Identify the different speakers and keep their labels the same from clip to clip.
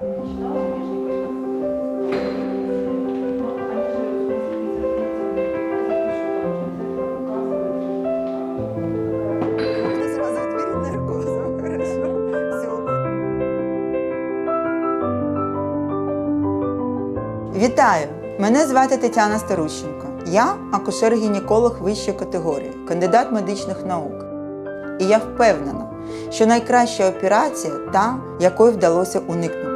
Speaker 1: Вітаю! Мене звати Тетяна Старущенко. Я акушер-гінеколог вищої категорії, кандидат медичних наук. І я впевнена, що найкраща операція та, якої вдалося уникнути.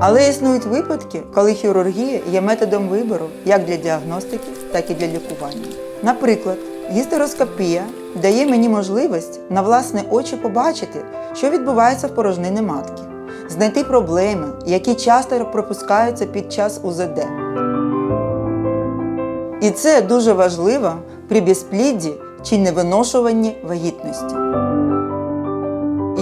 Speaker 1: Але існують випадки, коли хірургія є методом вибору як для діагностики, так і для лікування. Наприклад, гістероскопія дає мені можливість на власні очі побачити, що відбувається в порожнині матки, знайти проблеми, які часто пропускаються під час УЗД. І це дуже важливо при безплідді чи невиношуванні вагітності.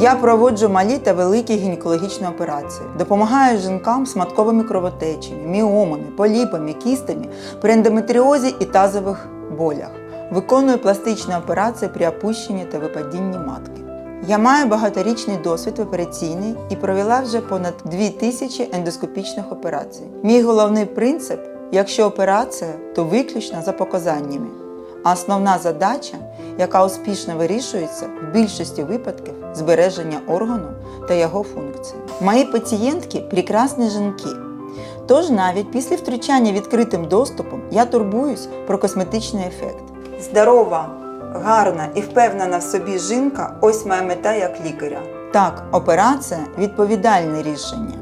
Speaker 1: Я проводжу малі та великі гінекологічні операції, допомагаю жінкам з матковими кровотечами, міомами, поліпами, кістами, при ендометріозі і тазових болях. Виконую пластичні операції при опущенні та випадінні матки. Я маю багаторічний досвід операційний і провела вже понад 2000 ендоскопічних операцій. Мій головний принцип: якщо операція, то виключно за показаннями. А основна задача, яка успішно вирішується в більшості випадків збереження органу та його функції. Мої пацієнтки прекрасні жінки. Тож навіть після втручання відкритим доступом я турбуюсь про косметичний ефект. Здорова, гарна і впевнена в собі жінка ось моя мета як лікаря. Так, операція відповідальне рішення.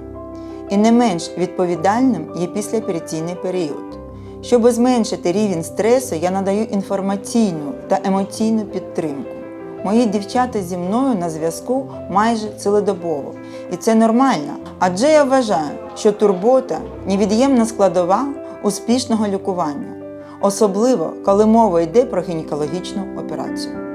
Speaker 1: І не менш відповідальним є післяопераційний період. Щоб зменшити рівень стресу, я надаю інформаційну та емоційну підтримку. Мої дівчата зі мною на зв'язку майже цілодобово. І це нормально, адже я вважаю, що турбота невід'ємна складова успішного лікування, особливо коли мова йде про гінекологічну операцію.